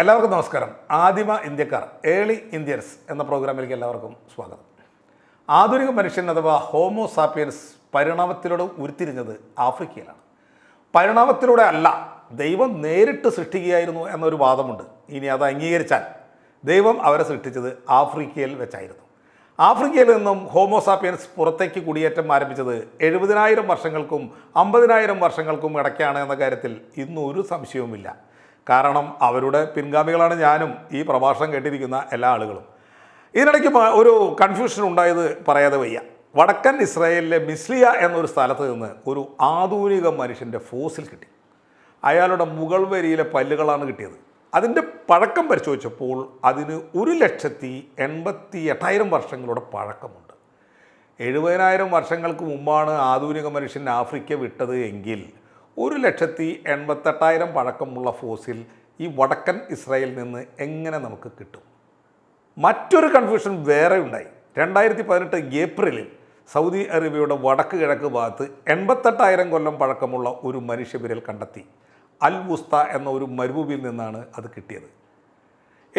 എല്ലാവർക്കും നമസ്കാരം. ആദിമ ഇന്ത്യക്കാർ ഏളി ഇന്ത്യൻസ് എന്ന പ്രോഗ്രാമിലേക്ക് എല്ലാവർക്കും സ്വാഗതം. ആധുനിക മനുഷ്യൻ അഥവാ ഹോമോ സാപ്പിയൻസ് പരിണാമത്തിലൂടെ ഉരുത്തിരിഞ്ഞത് ആഫ്രിക്കയിലാണ്. പരിണാമത്തിലൂടെ അല്ല ദൈവം നേരിട്ട് സൃഷ്ടിക്കുകയായിരുന്നു എന്നൊരു വാദമുണ്ട്. ഇനി അത് അംഗീകരിച്ചാൽ ദൈവം അവരെ സൃഷ്ടിച്ചത് ആഫ്രിക്കയിൽ വെച്ചായിരുന്നു. ആഫ്രിക്കയിൽ നിന്നും ഹോമോസാപ്പിയൻസ് പുറത്തേക്ക് കുടിയേറ്റം ആരംഭിച്ചത് എഴുപതിനായിരം വർഷങ്ങൾക്കും അമ്പതിനായിരം വർഷങ്ങൾക്കും ഇടയ്ക്കാണ് എന്ന കാര്യത്തിൽ ഇന്നും ഒരു സംശയവുമില്ല. കാരണം അവരുടെ പിൻഗാമികളാണ് ഞാനും ഈ പ്രഭാഷണം കേട്ടിരിക്കുന്ന എല്ലാ ആളുകളും. ഇതിനിടയ്ക്ക് ഒരു കൺഫ്യൂഷൻ ഉണ്ടായത് പറയാതെ വയ്യ. വടക്കൻ ഇസ്രായേലിലെ മിസ്ലിയ എന്നൊരു സ്ഥലത്ത് നിന്ന് ഒരു ആധുനിക മനുഷ്യന്റെ ഫോസിൽ കിട്ടി. അയാളുടെ മുകൾ വരിയിലെ പല്ലുകളാണ് കിട്ടിയത്. അതിന്റെ പഴക്കം പരിശോധിച്ചപ്പോൾ അതിന് ഒരു ലക്ഷത്തി എൺപത്തി എട്ടായിരം വർഷങ്ങളുടെ പഴക്കമുണ്ട്. എഴുപതിനായിരം വർഷങ്ങൾക്ക് മുമ്പാണ് ആധുനിക മനുഷ്യൻ ആഫ്രിക്ക വിട്ടത് എങ്കിൽ ഒരു ലക്ഷത്തി എൺപത്തെട്ടായിരം പഴക്കമുള്ള ഫോസിൽ ഈ വടക്കൻ ഇസ്രായേലിൽ നിന്ന് എങ്ങനെ നമുക്ക് കിട്ടും? മറ്റൊരു കൺഫ്യൂഷൻ വേറെ ഉണ്ടായി. രണ്ടായിരത്തി പതിനെട്ട് ഏപ്രിലിൽ സൗദി അറേബ്യയുടെ വടക്ക് കിഴക്ക് ഭാഗത്ത് എൺപത്തെട്ടായിരം കൊല്ലം പഴക്കമുള്ള ഒരു മനുഷ്യവിരൽ കണ്ടെത്തി. അൽ വുസ്ത എന്ന ഒരു മരുഭൂമിയിൽ നിന്നാണ് അത് കിട്ടിയത്.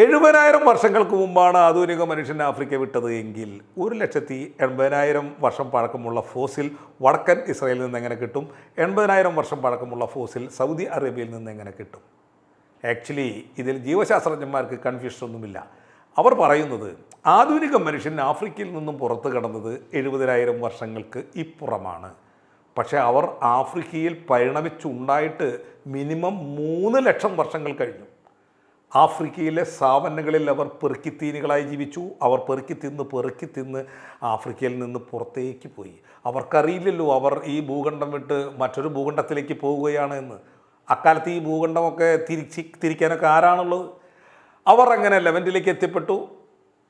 എഴുപതിനായിരം വർഷങ്ങൾക്ക് മുമ്പാണ് ആധുനിക മനുഷ്യൻ ആഫ്രിക്ക വിട്ടത് എങ്കിൽ ഒരു ലക്ഷത്തി എൺപതിനായിരം വർഷം പഴക്കമുള്ള ഫോസിൽ വടക്കൻ ഇസ്രയേലിൽ നിന്ന് എങ്ങനെ കിട്ടും? എൺപതിനായിരം വർഷം പഴക്കമുള്ള ഫോസിൽ സൗദി അറേബ്യയിൽ നിന്ന് എങ്ങനെ കിട്ടും? ആക്ച്വലി ഇതിൽ ജീവശാസ്ത്രജ്ഞന്മാർക്ക് കൺഫ്യൂഷൻ ഒന്നുമില്ല. അവർ പറയുന്നത് ആധുനിക മനുഷ്യൻ ആഫ്രിക്കയിൽ നിന്നും പുറത്തു കടന്നത് എഴുപതിനായിരം വർഷങ്ങൾക്ക് ഇപ്പുറമാണ്. പക്ഷേ അവർ ആഫ്രിക്കയിൽ പരിണമിച്ചുണ്ടായിട്ട് മിനിമം മൂന്ന് ലക്ഷം വർഷങ്ങൾ കഴിഞ്ഞു. ആഫ്രിക്കയിലെ സാവന്നകളിൽ അവർ പെറുക്കിത്തീനികളായി ജീവിച്ചു. അവർ പെറുക്കി തിന്ന് പെറുക്കി തിന്ന് ആഫ്രിക്കയിൽ നിന്ന് പുറത്തേക്ക് പോയി. അവർക്കറിയില്ലല്ലോ അവർ ഈ ഭൂഖണ്ഡം വിട്ട് മറ്റൊരു ഭൂഖണ്ഡത്തിലേക്ക് പോവുകയാണ് എന്ന്. അക്കാലത്ത് ഈ ഭൂഖണ്ഡമൊക്കെ തിരിച്ച് തിരിക്കാനൊക്കെ ആരാണുള്ളത്? അവർ അങ്ങനെ ലെവന്റിലേക്ക് എത്തിപ്പെട്ടു.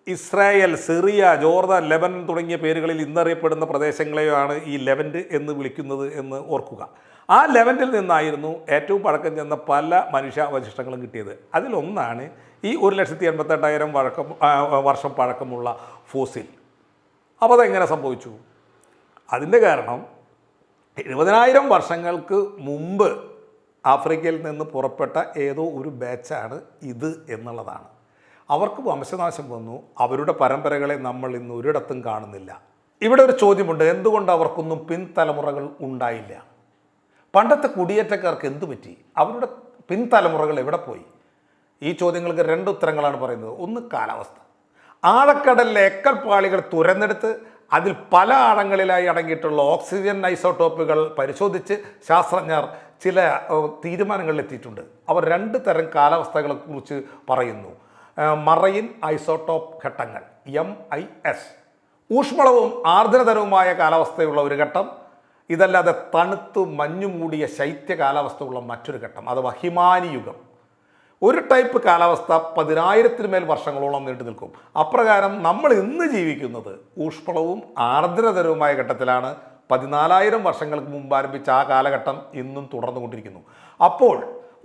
ഇസ്രായേൽ സിറിയ ജോർദാൻ ലെബനൻ തുടങ്ങിയ പേരുകളിൽ ഇന്നറിയപ്പെടുന്ന പ്രദേശങ്ങളെയാണ് ഈ ലെവന്റ് എന്ന് വിളിക്കുന്നത് എന്ന് ഓർക്കുക. ആ ലെവലിൽ നിന്നായിരുന്നു ഏറ്റവും പഴക്കം ചെന്ന പല മനുഷ്യാവശിഷ്ടങ്ങളും കിട്ടിയത്. അതിലൊന്നാണ് ഈ ഒരു ലക്ഷത്തി എൺപത്തെട്ടായിരം വഴക്കം വർഷം പഴക്കമുള്ള ഫോസിൽ. അപ്പോൾ അതെങ്ങനെ സംഭവിച്ചു? അതിന്റെ കാരണം എഴുപതിനായിരം വർഷങ്ങൾക്ക് മുമ്പ് ആഫ്രിക്കയിൽ നിന്ന് പുറപ്പെട്ട ഏതോ ഒരു ബാച്ചാണ് ഇത് എന്നുള്ളതാണ്. അവർക്ക് വംശനാശം വന്നു. അവരുടെ പരമ്പരകളെ നമ്മൾ ഇന്ന് ഒരിടത്തും കാണുന്നില്ല. ഇവിടെ ഒരു ചോദ്യമുണ്ട്. എന്തുകൊണ്ട് അവർക്കൊന്നും പിൻതലമുറകൾ ഉണ്ടായില്ല? പണ്ടത്തെ കുടിയേറ്റക്കാർക്ക് എന്തു പറ്റി? അവരുടെ പിൻതലമുറകൾ എവിടെ പോയി? ഈ ചോദ്യങ്ങൾക്ക് രണ്ട് ഉത്തരങ്ങളാണ് പറയുന്നത്. ഒന്ന് കാലാവസ്ഥ. ആഴക്കടലിലെ എക്കൽപ്പാളികൾ തുരന്നെടുത്ത് അതിൽ പല ആഴങ്ങളിലായി അടങ്ങിയിട്ടുള്ള ഓക്സിജൻ ഐസോട്ടോപ്പുകൾ പരിശോധിച്ച് ശാസ്ത്രജ്ഞർ ചില തീരുമാനങ്ങളിലെത്തിയിട്ടുണ്ട് അവർ രണ്ട് തരം കാലാവസ്ഥകളെക്കുറിച്ച് പറയുന്നു. മറയിൻ ഐസോട്ടോപ്പ് ഘട്ടങ്ങൾ എം ഐ എസ്. ഊഷ്മളവും ആർദ്രതരവുമായ കാലാവസ്ഥയുള്ള ഒരു ഘട്ടം ഇതല്ലാതെ തണുത്തു മഞ്ഞു മൂടിയ ശൈത്യ കാലാവസ്ഥയുള്ള മറ്റൊരു ഘട്ടം അഥവാ ഹിമാനി യുഗം. ഒരു ടൈപ്പ് കാലാവസ്ഥ പതിനായിരത്തിന് മേൽ വർഷങ്ങളോളം നീണ്ടു നിൽക്കും. അപ്രകാരം നമ്മൾ ഇന്ന് ജീവിക്കുന്നത് ഊഷ്മളവും ആർദ്രതരവുമായ ഘട്ടത്തിലാണ്. പതിനാലായിരം വർഷങ്ങൾക്ക് മുമ്പ് ആരംഭിച്ച ആ കാലഘട്ടം ഇന്നും തുടർന്നുകൊണ്ടിരിക്കുന്നു അപ്പോൾ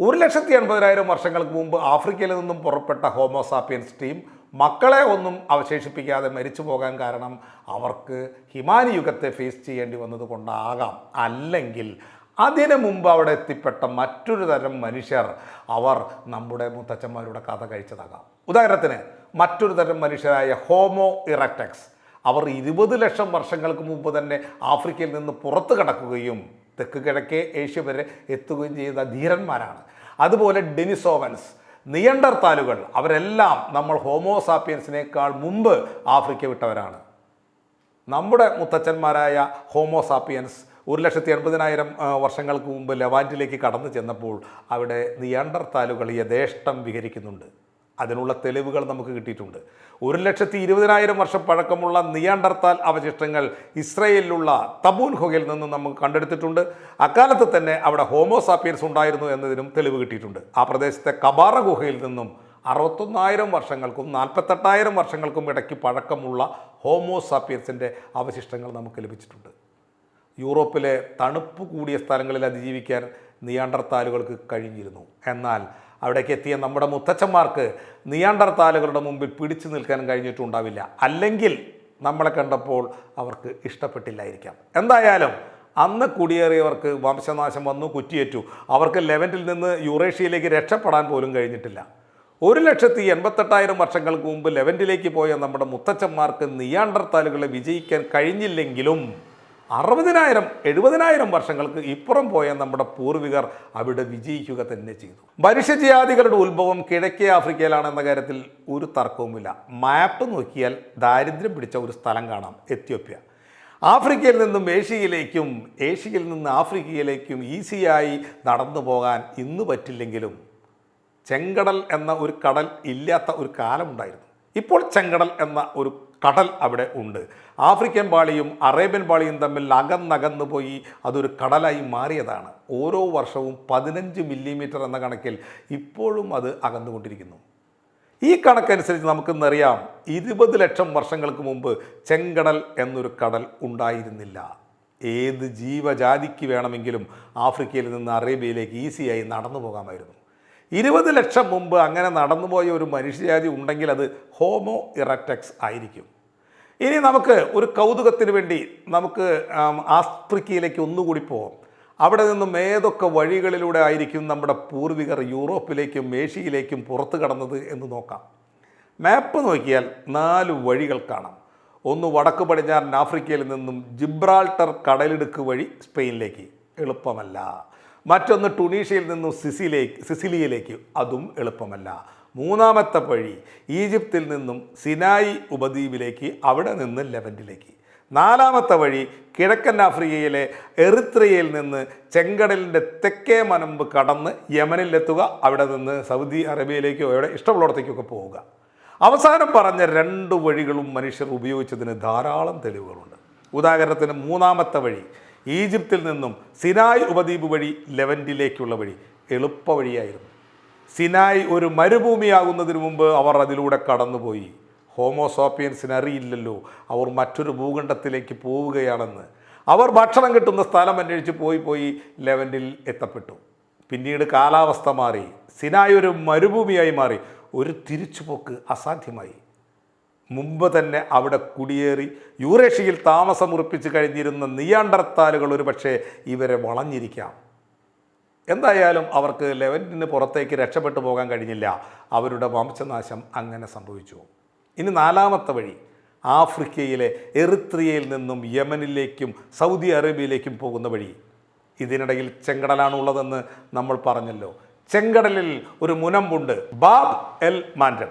ഒരു ലക്ഷത്തി എൺപതിനായിരം വർഷങ്ങൾക്ക് മുമ്പ് ആഫ്രിക്കയിൽ നിന്നും പുറപ്പെട്ട ഹോമോസാപ്പിയൻസ് ടീം മക്കളെ ഒന്നും അവശേഷിപ്പിക്കാതെ മരിച്ചു പോകാൻ കാരണം അവർക്ക് ഹിമാനി യുഗത്തെ ഫേസ് ചെയ്യേണ്ടി വന്നത് കൊണ്ടാകാം. അല്ലെങ്കിൽ അതിനു മുമ്പ് അവിടെ എത്തിപ്പെട്ട മറ്റൊരു തരം മനുഷ്യർ അവർ നമ്മുടെ മുത്തച്ഛന്മാരുടെ കഥ കഴിച്ചതാകാം. ഉദാഹരണത്തിന് മറ്റൊരു തരം മനുഷ്യരായ ഹോമോ ഇറക്ടക്സ്. അവർ ഇരുപത് ലക്ഷം വർഷങ്ങൾക്ക് മുമ്പ് തന്നെ ആഫ്രിക്കയിൽ നിന്ന് പുറത്തു കടക്കുകയും തെക്ക് കിഴക്കേ ഏഷ്യ വരെ എത്തുകയും ചെയ്ത ധീരന്മാരാണ്. അതുപോലെ ഡെനിസോവൻസ് നിയണ്ടർത്താലുകൾ. അവരെല്ലാം നമ്മൾ ഹോമോസാപ്പിയൻസിനേക്കാൾ മുമ്പ് ആഫ്രിക്ക വിട്ടവരാണ്. നമ്മുടെ മുത്തച്ഛന്മാരായ ഹോമോസാപ്പിയൻസ് ഒരു ലക്ഷത്തി എൺപതിനായിരം വർഷങ്ങൾക്ക് മുമ്പ് ലവാന്റിലേക്ക് കടന്നു ചെന്നപ്പോൾ അവിടെ നിയണ്ടർത്താലുകൾ യഥേഷ്ടം വിഹരിക്കുന്നുണ്ട്. അതിനുള്ള തെളിവുകൾ നമുക്ക് കിട്ടിയിട്ടുണ്ട്. ഒരു ലക്ഷത്തി ഇരുപതിനായിരം വർഷം പഴക്കമുള്ള നിയാണ്ടർത്താൽ അവശിഷ്ടങ്ങൾ ഇസ്രയേലിലുള്ള തബൂൻ ഗുഹയിൽ നിന്ന് നമുക്ക് കണ്ടെടുത്തിട്ടുണ്ട്. അക്കാലത്ത് തന്നെ അവിടെ ഹോമോസാപ്പിയൻസ് ഉണ്ടായിരുന്നു എന്നതിനും തെളിവ് കിട്ടിയിട്ടുണ്ട്. ആ പ്രദേശത്തെ കബാറ ഗുഹയിൽ നിന്നും അറുപത്തൊന്നായിരം വർഷങ്ങൾക്കും നാൽപ്പത്തെട്ടായിരം വർഷങ്ങൾക്കും ഇടയ്ക്ക് പഴക്കമുള്ള ഹോമോസാപ്പിയൻസിന്റെ അവശിഷ്ടങ്ങൾ നമുക്ക് ലഭിച്ചിട്ടുണ്ട്. യൂറോപ്പിലെ തണുപ്പ് കൂടിയ സ്ഥലങ്ങളിൽ അതിജീവിക്കാൻ നിയാണ്ടർത്താലുകൾക്ക് കഴിഞ്ഞിരുന്നു. എന്നാൽ അവിടേക്ക് എത്തിയ നമ്മുടെ മുത്തച്ഛന്മാർക്ക് നിയാണ്ടർത്താലുകളുടെ മുമ്പിൽ പിടിച്ചു നിൽക്കാൻ കഴിഞ്ഞിട്ടുണ്ടാവില്ല. അല്ലെങ്കിൽ നമ്മളെ കണ്ടപ്പോൾ അവർക്ക് ഇഷ്ടപ്പെട്ടില്ലായിരിക്കാം. എന്തായാലും അന്ന് കുടിയേറിയവർക്ക് വംശനാശം വന്നു കുറ്റിയേറ്റു. അവർക്ക് ലെവന്റിൽ നിന്ന് യുറേഷ്യയിലേക്ക് രക്ഷപ്പെടാൻ പോലും കഴിഞ്ഞിട്ടില്ല. ഒരു ലക്ഷത്തി എൺപത്തെട്ടായിരം വർഷങ്ങൾക്ക് മുമ്പ് ലെവന്റിലേക്ക് പോയ നമ്മുടെ മുത്തച്ഛന്മാർക്ക് നിയാണ്ടർത്താലുകളെ വിജയിക്കാൻ കഴിഞ്ഞില്ലെങ്കിലും അറുപതിനായിരം എഴുപതിനായിരം വർഷങ്ങൾക്ക് ഇപ്പുറം പോയ നമ്മുടെ പൂർവികർ അവിടെ വിജയിക്കുക തന്നെ ചെയ്തു. മനുഷ്യജാതികളുടെ ഉത്ഭവം കിഴക്കേ ആഫ്രിക്കയിലാണെന്ന കാര്യത്തിൽ ഒരു തർക്കവുമില്ല. മാപ്പ് നോക്കിയാൽ ദാരിദ്ര്യം പിടിച്ച ഒരു സ്ഥലം കാണാം എത്യോപ്യ. ആഫ്രിക്കയിൽ നിന്നും ഏഷ്യയിലേക്കും ഏഷ്യയിൽ നിന്ന് ആഫ്രിക്കയിലേക്കും ഈസിയായി നടന്നു പോകാൻ ഇന്ന് പറ്റില്ലെങ്കിലും ചെങ്കടൽ എന്ന ഒരു കടൽ ഇല്ലാത്ത ഒരു കാലമുണ്ടായിരുന്നു. ഇപ്പോൾ ചെങ്കടൽ എന്ന ഒരു കടൽ അവിടെ ഉണ്ട്. ആഫ്രിക്കൻ പാളിയും അറേബ്യൻ പാളിയും തമ്മിൽ അകന്നകന്നു പോയി അതൊരു കടലായി മാറിയതാണ്. ഓരോ വർഷവും പതിനഞ്ച് മില്ലിമീറ്റർ എന്ന കണക്കിൽ ഇപ്പോഴും അത് അകന്നുകൊണ്ടിരിക്കുന്നു. ഈ കണക്കനുസരിച്ച് നമുക്കിന്നറിയാം ഇരുപത് ലക്ഷം വർഷങ്ങൾക്ക് മുമ്പ് ചെങ്കടൽ എന്നൊരു കടൽ ഉണ്ടായിരുന്നില്ല. ഏത് ജീവജാതിക്ക് വേണമെങ്കിലും ആഫ്രിക്കയിൽ നിന്ന് അറേബ്യയിലേക്ക് ഈസിയായി നടന്നു പോകാമായിരുന്നു. ഇരുപത് ലക്ഷം മുമ്പ് അങ്ങനെ നടന്നുപോയ ഒരു മനുഷ്യജാതി ഉണ്ടെങ്കിൽ അത് ഹോമോ ഇറക്റ്റക്സ് ആയിരിക്കും. ഇനി നമുക്ക് ഒരു കൗതുകത്തിന് വേണ്ടി നമുക്ക് ആഫ്രിക്കയിലേക്ക് ഒന്നുകൂടി പോകാം അവിടെ നിന്നും ഏതൊക്കെ വഴികളിലൂടെ ആയിരിക്കും നമ്മുടെ പൂർവികർ യൂറോപ്പിലേക്കും ഏഷ്യയിലേക്കും പുറത്തു കടന്നത് എന്ന് നോക്കാം. മാപ്പ് നോക്കിയാൽ നാല് വഴികൾ കാണാം. ഒന്ന് വടക്ക് പടിഞ്ഞാറൻ ആഫ്രിക്കയിൽ നിന്നും ജിബ്രാൾട്ടർ കടലിടുക്ക് വഴി സ്പെയിനിലേക്ക്. എളുപ്പമല്ല. മറ്റൊന്ന് ടുണീഷ്യയിൽ നിന്നും സിസിലേക്ക് സിസിലിയയിലേക്ക്. അതും എളുപ്പമല്ല. മൂന്നാമത്തെ വഴി ഈജിപ്തിൽ നിന്നും സിനായി ഉപദ്വീപിലേക്ക് അവിടെ നിന്ന് ലെവന്റിലേക്ക്. നാലാമത്തെ വഴി കിഴക്കൻ ആഫ്രിക്കയിലെ എറിത്രയിൽ നിന്ന് ചെങ്കടലിന്റെ തെക്കേ മനമ്പ് കടന്ന് യമനിലെത്തുക അവിടെ നിന്ന് സൗദി അറേബ്യയിലേക്കോ എവിടെ ഇഷ്ടമുള്ളിടത്തേക്കൊക്കെ പോവുക. അവസാനം പറഞ്ഞ രണ്ട് വഴികളും മനുഷ്യർ ഉപയോഗിച്ചതിന് ധാരാളം തെളിവുകളുണ്ട്. ഉദാഹരണത്തിന് മൂന്നാമത്തെ വഴി ഈജിപ്തിൽ നിന്നും സിനായ് ഉപദ്വീപ് വഴി ലെവന്റിലേക്കുള്ള വഴി എളുപ്പ വഴിയായിരുന്നു. സിനായ് ഒരു മരുഭൂമിയാകുന്നതിന് മുമ്പ് അവർ അതിലൂടെ കടന്നുപോയി. ഹോമോസോപ്പിയൻസിന് അറിയില്ലല്ലോ അവർ മറ്റൊരു ഭൂഖണ്ഡത്തിലേക്ക് പോവുകയാണെന്ന്. അവർ ഭക്ഷണം കിട്ടുന്ന സ്ഥലം അന്വേഷിച്ച് പോയി പോയി ലെവന്റിൽ എത്തപ്പെട്ടു. പിന്നീട് കാലാവസ്ഥ മാറി. സിനായ് ഒരു മരുഭൂമിയായി മാറി. ഒരു തിരിച്ചുപോക്ക് അസാധ്യമായി. മുമ്പ് തന്നെ അവിടെ കുടിയേറി യൂറേഷ്യയിൽ താമസമുറപ്പിച്ച് കഴിഞ്ഞിരുന്ന നിയാണ്ടർത്താലുകൾ ഒരുപക്ഷെ ഇവരെ വളഞ്ഞിരിക്കാം. എന്തായാലും അവർക്ക് ലെവന്റിന് പുറത്തേക്ക് രക്ഷപ്പെട്ടു പോകാൻ കഴിഞ്ഞില്ല. അവരുടെ വംശനാശം അങ്ങനെ സംഭവിച്ചു. ഇനി നാലാമത്തെ വഴി ആഫ്രിക്കയിലെ എറിത്രിയയിൽ നിന്നും യമനിലേക്കും സൗദി അറേബ്യയിലേക്കും പോകുന്ന വഴി. ഇതിനിടയിൽ ചെങ്കടലാണ് ഉള്ളതെന്ന് നമ്മൾ പറഞ്ഞല്ലോ. ചെങ്കടലിൽ ഒരു മുനമ്പുണ്ട് ബാബ് എൽ മാൻഡൻ.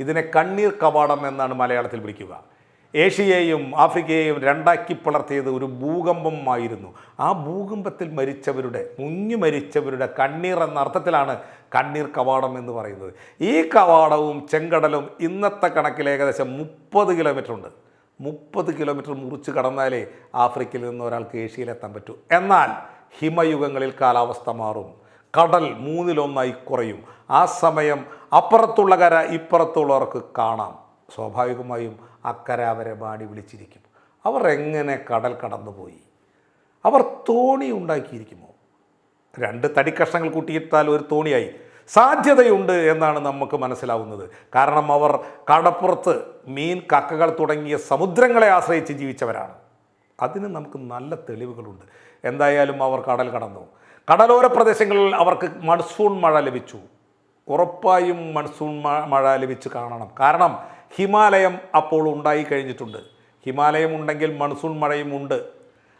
ഇതിനെ കണ്ണീർ കവാടം എന്നാണ് മലയാളത്തിൽ വിളിക്കുക. ഏഷ്യയെയും ആഫ്രിക്കയെയും രണ്ടാക്കി പിളർത്തിയത് ഒരു ഭൂകമ്പമായിരുന്നു. ആ ഭൂകമ്പത്തിൽ മരിച്ചവരുടെ മുങ്ങി മരിച്ചവരുടെ കണ്ണീർ എന്ന അർത്ഥത്തിലാണ് കണ്ണീർ കവാടം എന്ന് പറയുന്നത്. ഈ കവാടവും ചെങ്കടലും ഇന്നത്തെ കണക്കിൽ ഏകദേശം മുപ്പത് കിലോമീറ്റർ ഉണ്ട്. മുപ്പത് കിലോമീറ്റർ മുറിച്ച് കടന്നാലേ ആഫ്രിക്കയിൽ നിന്ന് ഒരാൾക്ക് ഏഷ്യയിലെത്താൻ പറ്റൂ. എന്നാൽ ഹിമയുഗങ്ങളിൽ കാലാവസ്ഥ മാറും. കടൽ മൂന്നിലൊന്നായി കുറയും. ആ സമയം അപ്പുറത്തുള്ള കര ഇപ്പുറത്തുള്ളവർക്ക് കാണാം. സ്വാഭാവികമായും അക്കര അവരെ വാടി വിളിച്ചിരിക്കും. അവർ എങ്ങനെ കടൽ കടന്നുപോയി? അവർ തോണി ഉണ്ടാക്കിയിരിക്കുമോ? രണ്ട് തടിക്കഷ്ണങ്ങൾ കൂട്ടിയിട്ടാൽ ഒരു തോണിയായി. സാധ്യതയുണ്ട് എന്നാണ് നമുക്ക് മനസ്സിലാവുന്നത്. കാരണം അവർ കടപ്പുറത്ത് മീൻ കക്കകൾ തുടങ്ങിയ സമുദ്രങ്ങളെ ആശ്രയിച്ച് ജീവിച്ചവരാണ്. അതിന് നമുക്ക് നല്ല തെളിവുകളുണ്ട്. എന്തായാലും അവർ കടൽ കടന്നു. കടലോര പ്രദേശങ്ങളിൽ അവർക്ക് മൺസൂൺ മഴ ലഭിച്ചു. ഉറപ്പായും മൺസൂൺ മഴ ലഭിച്ച് കാണണം. കാരണം ഹിമാലയം അപ്പോൾ ഉണ്ടായി കഴിഞ്ഞിട്ടുണ്ട്. ഹിമാലയം ഉണ്ടെങ്കിൽ മൺസൂൺ മഴയും ഉണ്ട്.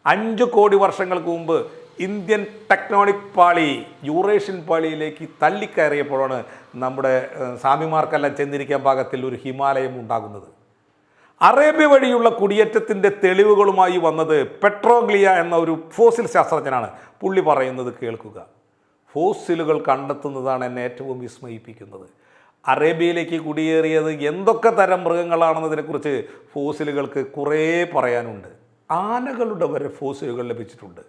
അഞ്ച് കോടി വർഷങ്ങൾക്ക് മുമ്പ് ഇന്ത്യൻ ടെക്നോണിക് പാളി യൂറേഷ്യൻ പാളിയിലേക്ക് തള്ളിക്കയറിയപ്പോഴാണ് നമ്മുടെ സ്വാമിമാർക്കെല്ലാം ചെന്നിരിക്കാൻ പാകത്തിൽ ഒരു ഹിമാലയം ഉണ്ടാകുന്നത്. അറേബ്യ വഴിയുള്ള കുടിയേറ്റത്തിന്റെ തെളിവുകളുമായി വന്നത് പെട്രോഗ്ലിയ എന്ന ഒരു ഫോസിൽ ശാസ്ത്രജ്ഞനാണ്. പുള്ളി പറയുന്നത് കേൾക്കുക. ഫോസിലുകൾ കണ്ടെത്തുന്നതാണ് എന്നെ ഏറ്റവും വിസ്മയിപ്പിക്കുന്നത്. അറേബ്യയിലേക്ക് കുടിയേറിയത് എന്തൊക്കെ തരം മൃഗങ്ങളാണെന്നതിനെക്കുറിച്ച് ഫോസിലുകൾക്ക് കുറേ പറയാനുണ്ട്. ആനകളുടെ വരെ ഫോസിലുകൾ ലഭിച്ചിട്ടുണ്ട്.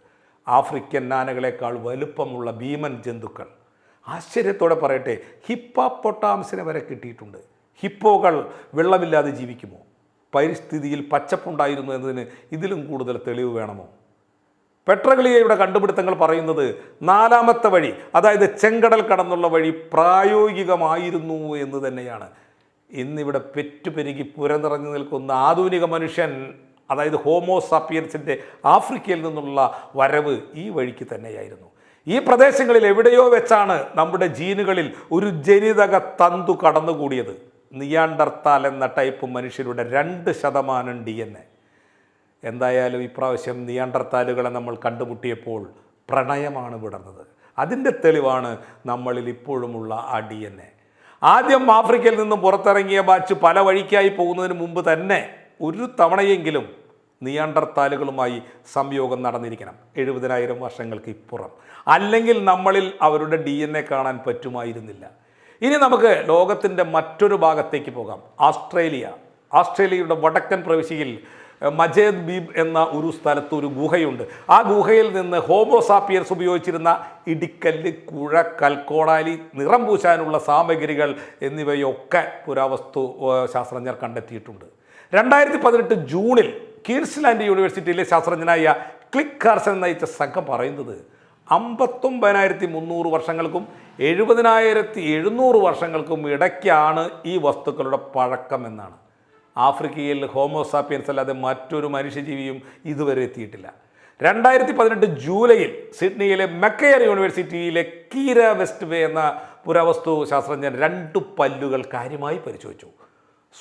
ആഫ്രിക്കൻ ആനകളെക്കാൾ വലുപ്പമുള്ള ഭീമൻ ജന്തുക്കൾ. ആശ്ചര്യത്തോടെ പറയട്ടെ ഹിപ്പാപ്പൊട്ടാംസിനെ വരെ കിട്ടിയിട്ടുണ്ട്. ഹിപ്പോകൾ വെള്ളമില്ലാതെ ജീവിക്കുമോ? പരിസ്ഥിതിയിൽ പച്ചപ്പുണ്ടായിരുന്നു എന്നതിന് ഇതിലും കൂടുതൽ തെളിവ് വേണമോ? പെട്രഗ്ലിയയുടെ കണ്ടുപിടുത്തങ്ങൾ പറയുന്നത് നാലാമത്തെ വഴി അതായത് ചെങ്കടൽ കടന്നുള്ള വഴി പ്രായോഗികമായിരുന്നു എന്ന് തന്നെയാണ്. ഇന്നിവിടെ പെറ്റുപെരുകി പുരനിറഞ്ഞു നിൽക്കുന്ന ആധുനിക മനുഷ്യൻ അതായത് ഹോമോസാപ്പിയൻസിന്റെ ആഫ്രിക്കയിൽ നിന്നുള്ള വരവ് ഈ വഴിക്ക് തന്നെയായിരുന്നു. ഈ പ്രദേശങ്ങളിൽ എവിടെയോ വെച്ചാണ് നമ്മുടെ ജീനുകളിൽ ഒരു ജനിതക തന്തു കടന്നുകൂടിയത്. നിയാണ്ടർത്താൽ എന്ന ടൈപ്പ് മനുഷ്യരുടെ രണ്ട് ശതമാനം ഡി എൻ എ. എന്തായാലും ഇപ്രാവശ്യം നിയണ്ടർത്താലുകളെ നമ്മൾ കണ്ടുമുട്ടിയപ്പോൾ പ്രണയമാണ് വിടർന്നത്. അതിന്റെ തെളിവാണ് നമ്മളിൽ ഇപ്പോഴുമുള്ള ആ ഡി എൻ എ ആദ്യം ആഫ്രിക്കയിൽ നിന്നും പുറത്തിറങ്ങിയ ബാച്ച് പല വഴിക്കായി പോകുന്നതിന് മുമ്പ് തന്നെ ഒരു തവണയെങ്കിലും നിയണ്ടർത്താലുകളുമായി സംയോഗം നടന്നിരിക്കണം. എഴുപതിനായിരം വർഷങ്ങൾക്ക് ഇപ്പുറം. അല്ലെങ്കിൽ നമ്മളിൽ അവരുടെ ഡി എൻ എ കാണാൻ പറ്റുമായിരുന്നില്ല. ഇനി നമുക്ക് ലോകത്തിന്റെ മറ്റൊരു ഭാഗത്തേക്ക് പോകാം. ആസ്ട്രേലിയ. ആസ്ട്രേലിയയുടെ വടക്കൻ പ്രവിശ്യയിൽ മജേദ് ബീബ് എന്ന ഒരു സ്ഥലത്ത് ഒരു ഗുഹയുണ്ട്. ആ ഗുഹയിൽ നിന്ന് ഹോമോസാപ്പിയർസ് ഉപയോഗിച്ചിരുന്ന ഇടിക്കല്ല് കുഴ കൽക്കോടാലി നിറം പൂശാനുള്ള സാമഗ്രികൾ എന്നിവയൊക്കെ പുരാവസ്തു ശാസ്ത്രജ്ഞർ കണ്ടെത്തിയിട്ടുണ്ട്. രണ്ടായിരത്തി പതിനെട്ട് ജൂണിൽ കീൻസ്ലാൻഡ് യൂണിവേഴ്സിറ്റിയിലെ ശാസ്ത്രജ്ഞനായ ക്ലിക്ക് കാർസൻ നയിച്ച സംഘം പറയുന്നത് അമ്പത്തൊമ്പതിനായിരത്തി മുന്നൂറ് വർഷങ്ങൾക്കും എഴുപതിനായിരത്തി എഴുന്നൂറ് വർഷങ്ങൾക്കും ഇടയ്ക്കാണ് ഈ വസ്തുക്കളുടെ പഴക്കം എന്നാണ്. ആഫ്രിക്കയിൽ ഹോമോസാപ്പിയൻസ് അല്ലാതെ മറ്റൊരു മനുഷ്യജീവിയും ഇതുവരെ എത്തിയിട്ടില്ല. രണ്ടായിരത്തി പതിനെട്ട് ജൂലൈയിൽ സിഡ്നിയിലെ മെക്കയർ യൂണിവേഴ്സിറ്റിയിലെ കീര വെസ്റ്റ്വേ എന്ന പുരാവസ്തു ശാസ്ത്രജ്ഞൻ രണ്ട് പല്ലുകൾ കാര്യമായി പരിശോധിച്ചു.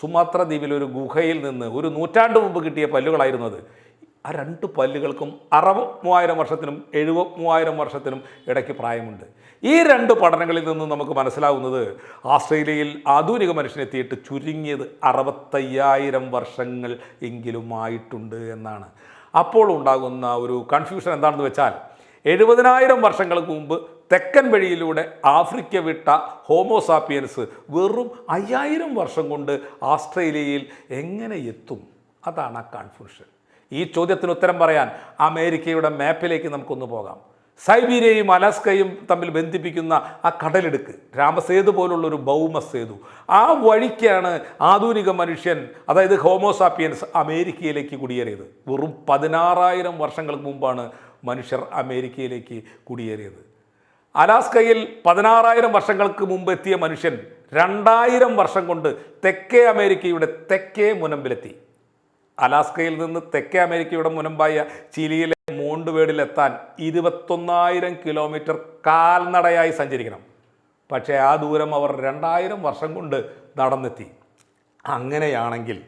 സുമാത്ര ദ്വീപിലെ ഒരു ഗുഹയിൽ നിന്ന് ഒരു നൂറ്റാണ്ട് മുമ്പ് കിട്ടിയ പല്ലുകളായിരുന്നു അത്. ആ രണ്ട് പല്ലുകൾക്കും അറുപത് മൂവായിരം വർഷത്തിനും എഴുപത് മൂവായിരം വർഷത്തിനും ഇടയ്ക്ക് പ്രായമുണ്ട്. ഈ രണ്ട് പഠനങ്ങളിൽ നിന്നും നമുക്ക് മനസ്സിലാവുന്നത് ആസ്ട്രേലിയയിൽ ആധുനിക മനുഷ്യനെത്തിയിട്ട് ചുരുങ്ങിയത് അറുപത്തയ്യായിരം വർഷങ്ങൾ എങ്കിലും ആയിട്ടുണ്ട് എന്നാണ്. അപ്പോൾ ഉണ്ടാകുന്ന ഒരു കൺഫ്യൂഷൻ എന്താണെന്ന് വെച്ചാൽ എഴുപതിനായിരം വർഷങ്ങൾക്ക് മുമ്പ് തെക്കൻ വഴിയിലൂടെ ആഫ്രിക്ക വിട്ട ഹോമോസാപ്പിയൻസ് വെറും അയ്യായിരം വർഷം കൊണ്ട് ആസ്ട്രേലിയയിൽ എങ്ങനെ എത്തും? അതാണ് ആ കൺഫ്യൂഷൻ ഈ ചോദ്യത്തിന് ഉത്തരം പറയാൻ അമേരിക്കയുടെ മാപ്പിലേക്ക് നമുക്കൊന്ന് പോകാം. സൈബീരിയയും അലാസ്കയും തമ്മിൽ ബന്ധിപ്പിക്കുന്ന ആ കടലെടുക്ക് രാമസേതു പോലുള്ള ഒരു ഭൗമസേതു ആ വഴിക്കാണ് ആധുനിക മനുഷ്യൻ അതായത് ഹോമോസാപ്പിയൻസ് അമേരിക്കയിലേക്ക് കുടിയേറിയത്. വെറും പതിനാറായിരം വർഷങ്ങൾക്ക് മുമ്പാണ് മനുഷ്യർ അമേരിക്കയിലേക്ക് കുടിയേറിയത്. അലാസ്കയിൽ പതിനാറായിരം വർഷങ്ങൾക്ക് മുമ്പ് എത്തിയ മനുഷ്യൻ രണ്ടായിരം വർഷം കൊണ്ട് തെക്കേ അമേരിക്കയുടെ തെക്കേ മുനമ്പിലെത്തി. അലാസ്കയിൽ നിന്ന് തെക്കേ അമേരിക്കയുടെ മുനമ്പായ ചിലിയിലെ മോണ്ടുവേഡിലെത്താൻ ഇരുപത്തൊന്നായിരം കിലോമീറ്റർ കാൽനടയായി സഞ്ചരിക്കണം. പക്ഷേ ആ ദൂരം അവർ രണ്ടായിരം വർഷം കൊണ്ട് നടന്നെത്തി. അങ്ങനെയാണെങ്കിൽ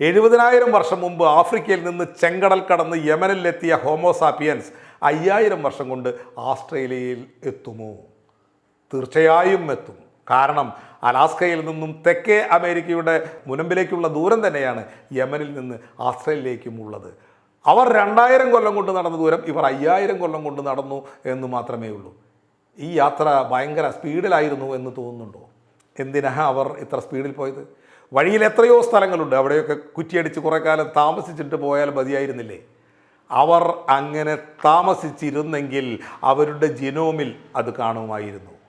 എഴുപതിനായിരം വർഷം മുമ്പ് ആഫ്രിക്കയിൽ നിന്ന് ചെങ്കടൽ കടന്ന് യമനിലെത്തിയ ഹോമോസാപ്പിയൻസ് അയ്യായിരം വർഷം കൊണ്ട് ആസ്ട്രേലിയയിൽ എത്തുമോ? തീർച്ചയായും എത്തും. കാരണം അലാസ്കയിൽ നിന്നും തെക്കേ അമേരിക്കയുടെ മുനമ്പിലേക്കുള്ള ദൂരം തന്നെയാണ് യമനിൽ നിന്ന് ആസ്ട്രേലിയയിലേക്കും ഉള്ളത്. അവർ രണ്ടായിരം കൊല്ലം കൊണ്ട് നടന്ന ദൂരം ഇവർ അയ്യായിരം കൊല്ലം കൊണ്ട് നടന്നു എന്ന് മാത്രമേ ഉള്ളൂ. ഈ യാത്ര ഭയങ്കര സ്പീഡിലായിരുന്നു എന്ന് തോന്നുന്നുണ്ടോ? എന്തിനാ അവർ ഇത്ര സ്പീഡിൽ പോയത്? വഴിയിൽ എത്രയോ സ്ഥലങ്ങളുണ്ട്. അവിടെയൊക്കെ കുറ്റിയടിച്ച് കുറേ കാലം താമസിച്ചിട്ട് പോയാൽ മതിയായിരുന്നില്ലേ? അവർ അങ്ങനെ താമസിച്ചിരുന്നെങ്കിൽ അവരുടെ ജിനോമിൽ അത് കാണുമായിരുന്നു.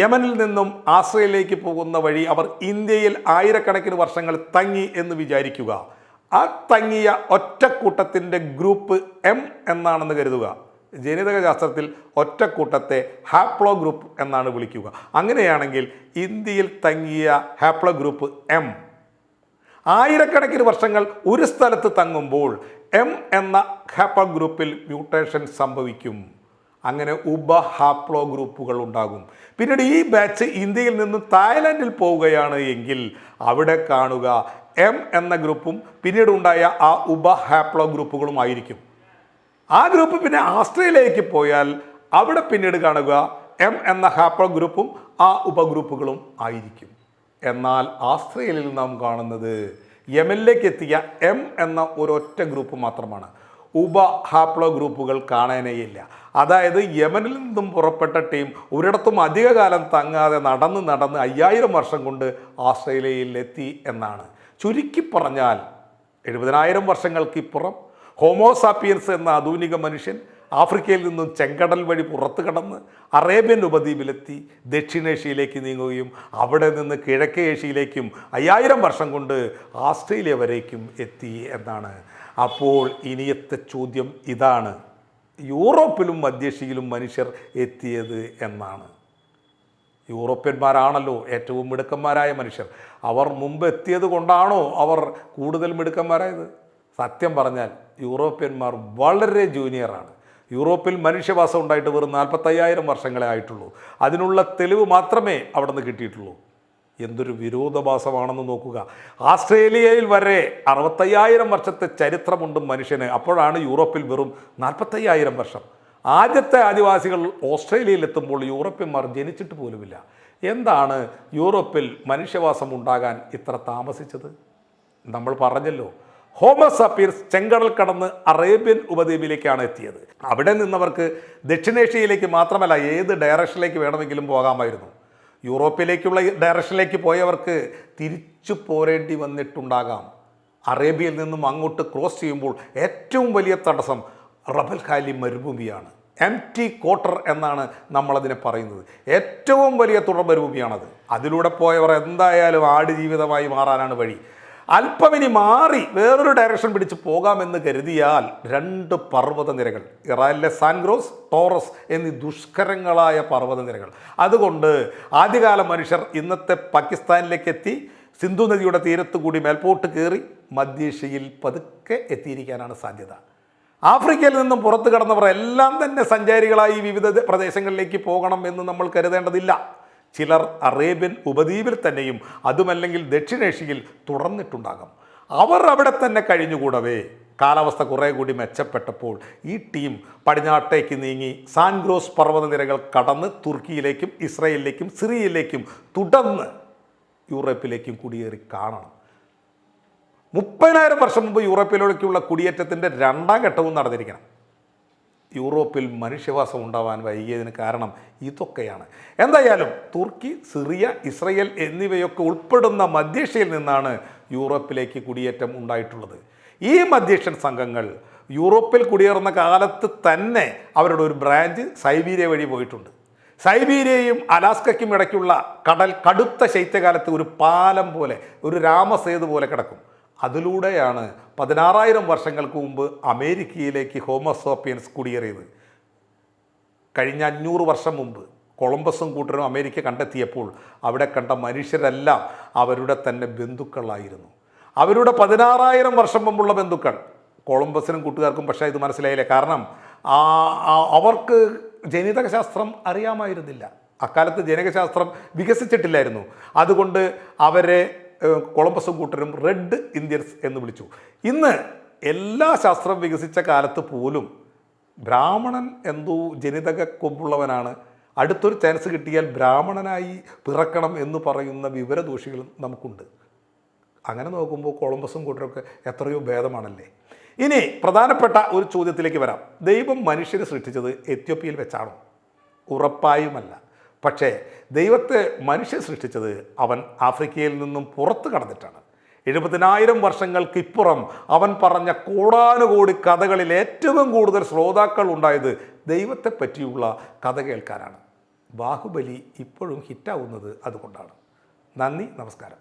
യമനിൽ നിന്നും ആശ്രയിലേക്ക് പോകുന്ന വഴി അവർ ഇന്ത്യയിൽ ആയിരക്കണക്കിന് വർഷങ്ങൾ തങ്ങി എന്ന് വിചാരിക്കുക. ആ തങ്ങിയ ഒറ്റക്കൂട്ടത്തിന്റെ ഗ്രൂപ്പ് എം എന്നാണെന്ന് കരുതുക. ജനിതക ശാസ്ത്രത്തിൽ ഒറ്റക്കൂട്ടത്തെ ഹാപ്ലോ ഗ്രൂപ്പ് എന്നാണ് വിളിക്കുക. അങ്ങനെയാണെങ്കിൽ ഇന്ത്യയിൽ തങ്ങിയ ഹാപ്ലോ ഗ്രൂപ്പ് എം. ആയിരക്കണക്കിന് വർഷങ്ങൾ ഒരു സ്ഥലത്ത് തങ്ങുമ്പോൾ എം എന്ന ഹാപ്ലോ ഗ്രൂപ്പിൽ മ്യൂട്ടേഷൻ സംഭവിക്കും. അങ്ങനെ ഉപ ഹാപ്ലോ ഗ്രൂപ്പുകൾ ഉണ്ടാകും. പിന്നീട് ഈ ബാച്ച് ഇന്ത്യയിൽ നിന്ന് തായ്ലൻഡിൽ പോവുകയാണ് എങ്കിൽ അവിടെ കാണുക എം എന്ന ഗ്രൂപ്പും പിന്നീട് ഉണ്ടായ ആ ഉപ ഹാപ്ലോ ഗ്രൂപ്പുകളും ആയിരിക്കും. ആ ഗ്രൂപ്പ് പിന്നെ ആസ്ട്രേലിയയിലേക്ക് പോയാൽ അവിടെ പിന്നീട് കാണുക എം എന്ന ഹാപ്ലോ ഗ്രൂപ്പും ആ ഉപഗ്രൂപ്പുകളും ആയിരിക്കും. എന്നാൽ ആസ്ട്രേലിയയിൽ നാം കാണുന്നത് യമനിലേക്ക് എത്തിയ എം എന്ന ഒരൊറ്റ ഗ്രൂപ്പ് മാത്രമാണ്. ഉപ ഹാപ്ലോ ഗ്രൂപ്പുകൾ കാണാനേയില്ല. അതായത് യമനിൽ നിന്നും പുറപ്പെട്ട ടീം ഒരിടത്തും അധികകാലം തങ്ങാതെ നടന്ന് നടന്ന് അയ്യായിരം വർഷം കൊണ്ട് ആസ്ട്രേലിയയിൽ എത്തി എന്നാണ്. ചുരുക്കി പറഞ്ഞാൽ എഴുപതിനായിരം വർഷങ്ങൾക്കിപ്പുറം ഹോമോസാപ്പിയൻസ് എന്ന ആധുനിക മനുഷ്യൻ ആഫ്രിക്കയിൽ നിന്നും ചെങ്കടൽ വഴി പുറത്തു കടന്ന് അറേബ്യൻ ഉപദ്വീപിലെത്തി ദക്ഷിണേഷ്യയിലേക്ക് നീങ്ങുകയും അവിടെ നിന്ന് കിഴക്കേ ഏഷ്യയിലേക്കും അയ്യായിരം വർഷം കൊണ്ട് ആസ്ട്രേലിയ വരേക്കും എത്തി എന്നാണ്. അപ്പോൾ ഇനിയത്തെ ചോദ്യം ഇതാണ്. യൂറോപ്പിലും മധ്യേഷ്യയിലും മനുഷ്യർ എത്തിയത് എന്നാണ്. യൂറോപ്യന്മാരാണല്ലോ ഏറ്റവും മിടുക്കന്മാരായ മനുഷ്യർ. അവർ മുമ്പ് എത്തിയത് കൊണ്ടാണോ അവർ കൂടുതൽ മിടുക്കന്മാരായത്? സത്യം പറഞ്ഞാൽ യൂറോപ്യന്മാർ വളരെ ജൂനിയറാണ് യൂറോപ്പിൽ മനുഷ്യവാസം ഉണ്ടായിട്ട് വെറും നാൽപ്പത്തയ്യായിരം വർഷങ്ങളെ ആയിട്ടുള്ളൂ. അതിനുള്ള തെളിവ് മാത്രമേ അവിടെ നിന്ന് കിട്ടിയിട്ടുള്ളൂ. എന്തൊരു വിരോധാഭാസമാണെന്ന് നോക്കുക. ആസ്ട്രേലിയയിൽ വരെ അറുപത്തയ്യായിരം വർഷത്തെ ചരിത്രമുണ്ട് മനുഷ്യന്. അപ്പോഴാണ് യൂറോപ്പിൽ വെറും നാൽപ്പത്തയ്യായിരം വർഷം. ആദ്യത്തെ ആദിവാസികൾ ഓസ്ട്രേലിയയിൽ എത്തുമ്പോൾ യൂറോപ്യന്മാർ ജനിച്ചിട്ട് പോലുമില്ല. എന്താണ് യൂറോപ്പിൽ മനുഷ്യവാസം ഉണ്ടാകാൻ ഇത്ര താമസിച്ചത്? നമ്മൾ പറഞ്ഞല്ലോ. ഹോമസപ്പീർസ് ചെങ്കടൽ കടന്ന് അറേബ്യൻ ഉപദ്വീപിലേക്കാണ് എത്തിയത്. അവിടെ നിന്നവർക്ക് ദക്ഷിണേഷ്യയിലേക്ക് മാത്രമല്ല ഏത് ഡയറക്ഷനിലേക്ക് വേണമെങ്കിലും പോകാമായിരുന്നു. യൂറോപ്പിലേക്കുള്ള ഡയറക്ഷനിലേക്ക് പോയവർക്ക് തിരിച്ചു പോരേണ്ടി വന്നിട്ടുണ്ടാകാം. അറേബ്യയിൽ നിന്നും അങ്ങോട്ട് ക്രോസ് ചെയ്യുമ്പോൾ ഏറ്റവും വലിയ തടസ്സം റബൽ ഖാലി മരുഭൂമിയാണ്. എം ടി കോട്ടർ എന്നാണ് നമ്മളതിനെ പറയുന്നത്. ഏറ്റവും വലിയ തുടർ മരുഭൂമിയാണത് അതിലൂടെ പോയവർ എന്തായാലും ആടുജീവിതമായി മാറാനാണ് വഴി. അല്പമിനി മാറി വേറൊരു ഡയറക്ഷൻ പിടിച്ച് പോകാമെന്ന് കരുതിയാൽ രണ്ട് പർവത നിരകൾ ഇറാനിലെ സാൻഗ്രോസ് ടോറസ് എന്നീ ദുഷ്കരങ്ങളായ പർവത നിരകൾ അതുകൊണ്ട് ആദ്യകാല മനുഷ്യർ ഇന്നത്തെ പാകിസ്ഥാനിലേക്ക് എത്തി സിന്ധു നദിയുടെ തീരത്ത് കൂടി മേൽപോട്ട് കയറി മധ്യേഷ്യയിൽ പതുക്കെ എത്തിയിരിക്കാനാണ് സാധ്യത. ആഫ്രിക്കയിൽ നിന്നും പുറത്തു കടന്നവർ എല്ലാം തന്നെ സഞ്ചാരികളായി വിവിധ പ്രദേശങ്ങളിലേക്ക് പോകണം എന്ന് നമ്മൾ കരുതേണ്ടതില്ല. ചിലർ അറേബ്യൻ ഉപദ്വീപിൽ തന്നെയും അതുമല്ലെങ്കിൽ ദക്ഷിണേഷ്യയിൽ തുടർന്നിട്ടുണ്ടാകാം. അവർ അവിടെ തന്നെ കഴിഞ്ഞുകൂടവേ. കാലാവസ്ഥ കുറേ കൂടി മെച്ചപ്പെട്ടപ്പോൾ ഈ ടീം പടിഞ്ഞാട്ടേക്ക് നീങ്ങി സാൻഗ്രോസ് പർവതനിരകൾ കടന്ന് തുർക്കിയിലേക്കും ഇസ്രയേലിലേക്കും സിറിയയിലേക്കും തുടർന്ന് യൂറോപ്പിലേക്കും കുടിയേറി കാണണം. മുപ്പതിനായിരം വർഷം മുമ്പ് യൂറോപ്പിലേക്കുള്ള കുടിയേറ്റത്തിന്റെ രണ്ടാം ഘട്ടവും നടന്നിരിക്കണം. യൂറോപ്പിൽ മനുഷ്യവാസം ഉണ്ടാവാൻ വൈകിയതിന് കാരണം ഇതൊക്കെയാണ്. എന്തായാലും തുർക്കി സിറിയ ഇസ്രയേൽ എന്നിവയൊക്കെ ഉൾപ്പെടുന്ന മധ്യേഷ്യയിൽ നിന്നാണ് യൂറോപ്പിലേക്ക് കുടിയേറ്റം ഉണ്ടായിട്ടുള്ളത്. ഈ മധ്യേഷ്യൻ സംഘങ്ങൾ യൂറോപ്പിൽ കുടിയേറുന്ന കാലത്ത് തന്നെ അവരുടെ ഒരു ബ്രാഞ്ച് സൈബീരിയ വഴി പോയിട്ടുണ്ട്. സൈബീരിയയും അലാസ്കയ്ക്കും ഇടയ്ക്കുള്ള കടൽ കടുത്ത ശൈത്യകാലത്ത് ഒരു പാലം പോലെ ഒരു രാമസേതു പോലെ കിടക്കും. അതിലൂടെയാണ് പതിനാറായിരം വർഷങ്ങൾക്ക് മുമ്പ് അമേരിക്കയിലേക്ക് ഹോമോസോപ്പിയൻസ് കുടിയേറിയത്. കഴിഞ്ഞ അഞ്ഞൂറ് വർഷം മുമ്പ് കൊളംബസും കൂട്ടരും അമേരിക്ക കണ്ടെത്തിയപ്പോൾ അവിടെ കണ്ട മനുഷ്യരെല്ലാം അവരുടെ തന്നെ ബന്ധുക്കളായിരുന്നു. അവരുടെ പതിനാറായിരം വർഷം മുമ്പുള്ള ബന്ധുക്കൾ കൊളംബസിനും കൂട്ടുകാർക്കും പക്ഷേ ഇത് മനസ്സിലായില്ല. കാരണം അവർക്ക് ജനിതകശാസ്ത്രം അറിയാമായിരുന്നില്ല. അക്കാലത്ത് ജനകശാസ്ത്രം വികസിച്ചിട്ടില്ലായിരുന്നു. അതുകൊണ്ട് അവരെ കൊളംബസും കൂട്ടരും റെഡ് ഇന്ത്യൻസ് എന്ന് വിളിച്ചു. ഇന്ന് എല്ലാ ശാസ്ത്രം വികസിച്ച കാലത്ത് പോലും ബ്രാഹ്മണൻ എന്തോ ജനിതക കൊമ്പുള്ളവനാണ്. അടുത്തൊരു ചാൻസ് കിട്ടിയാൽ ബ്രാഹ്മണനായി പിറക്കണം എന്ന് പറയുന്ന വിവരദോഷികളും നമുക്കുണ്ട്. അങ്ങനെ നോക്കുമ്പോൾ കൊളംബസും കൂട്ടരൊക്കെ എത്രയോ ഭേദമാണല്ലേ? ഇനി പ്രധാനപ്പെട്ട ഒരു ചോദ്യത്തിലേക്ക് വരാം. ദൈവം മനുഷ്യരെ സൃഷ്ടിച്ചത് എത്യോപ്യയിൽ വെച്ചാണോ? ഉറപ്പായുമല്ല. പക്ഷേ ദൈവത്തെ മനുഷ്യ സൃഷ്ടിച്ചത് അവൻ ആഫ്രിക്കയിൽ നിന്നും പുറത്തു കടന്നിട്ടാണ്. എഴുപതിനായിരം വർഷങ്ങൾക്കിപ്പുറം അവൻ പറഞ്ഞ കോടാനുകോടി കഥകളിൽ ഏറ്റവും കൂടുതൽ ശ്രോതാക്കൾ ഉണ്ടായത് ദൈവത്തെ പറ്റിയുള്ള കഥ കേൾക്കാനാണ്. ബാഹുബലി ഇപ്പോഴും ഹിറ്റാവുന്നത് അതുകൊണ്ടാണ്. നന്ദി നമസ്കാരം.